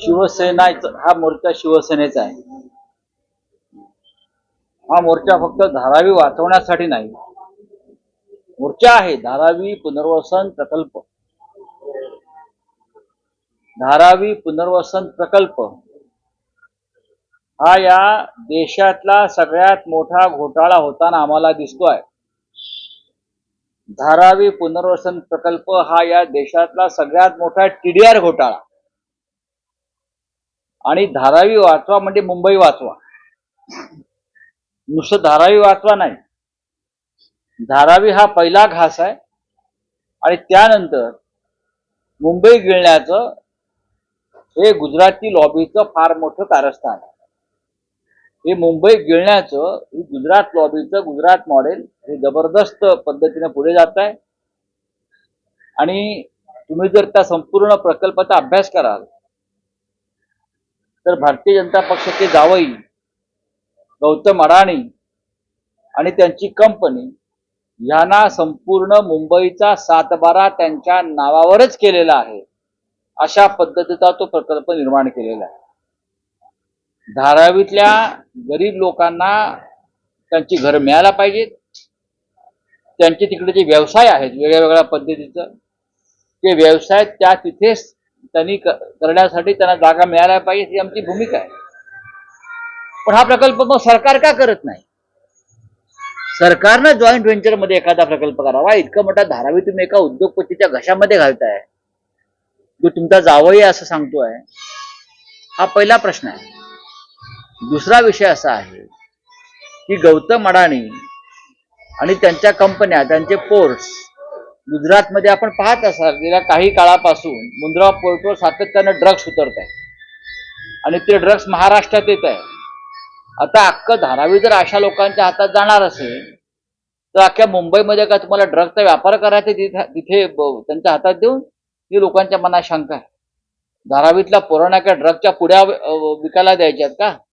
शिवसेना हा मोर्चा शिवसेनेचा आहे. हा मोर्चा फक्त धारावी वाचवण्यासाठी नाही. मोर्चा आहे धारावी पुनर्वसन प्रकल्प. धारावी पुनर्वसन प्रकल्प. हा या देशातला सगळ्यात मोठा घोटाळा होताना आम्हाला दिसतोय. धारावी पुनर्वसन प्रकल्प हा या देशातला सगळ्यात मोठा टीडीआर घोटाळा. आणि धारावी वाचवा म्हणजे मुंबई वाचवा. नुसतं धारावी वाचवा नाही. धारावी हा पहिला घास आहे. आणि त्यानंतर मुंबई गिळण्याचं हे गुजराती लॉबीचं फार मोठं कारस्थान आहे. हे मुंबई गिळण्याचं हे गुजरात लॉबीचं गुजरात मॉडेल हे जबरदस्त पद्धतीने पुढे जात आहे. आणि तुम्ही जर त्या संपूर्ण प्रकल्पाचा अभ्यास कराल तर भारतीय जनता पक्षाचे जावई गौतम अडाणी आणि त्यांची कंपनी यांना संपूर्ण मुंबईचा सातबारा त्यांच्या नावावरच केलेला आहे. अशा पद्धतीचा तो प्रकल्प निर्माण केलेला आहे. धारावीतल्या गरीब लोकांना त्यांची घर मिळायला पाहिजेत. त्यांचे तिकडे जे व्यवसाय आहेत वेगळ्या वेगळ्या पद्धतीचं ते व्यवसाय त्या तिथेच त्यांनी करण्यासाठी त्यांना जागा मिळायला पाहिजे ही आमची भूमिका आहे. पण हा प्रकल्प मग सरकार का करत नाही? सरकारनं जॉईंट व्हेंचरमध्ये एखादा प्रकल्प करावा. इतकं मोठा धारावी तुम्ही एका उद्योगपतीच्या घशामध्ये घालताय. तो तुमचा जावई असं सांगतोय. हा पहिला प्रश्न आहे. दुसरा विषय असा आहे की गौतम अडाणी आणि त्यांच्या कंपन्या त्यांचे पोर्ट्स गुजरातमध्ये आपण पाहत असाल गेल्या काही काळापासून मुंद्रा पोर्टवर सातत्यानं ड्रग्स उतरत आहे. आणि ते ड्रग्स महाराष्ट्रात येत आहे. आता अख्खं धारावी जर अशा लोकांच्या हातात जाणार असेल तर अख्ख्या मुंबईमध्ये का तुम्हाला ड्रग्सचा व्यापार करायचा तिथे तिथे ब- त्यांच्या हातात देऊन ही लोकांच्या मनात शंका आहे. धारावीतल्या पुराणा काय ड्रगच्या पुड्या विकायला द्यायच्यात का?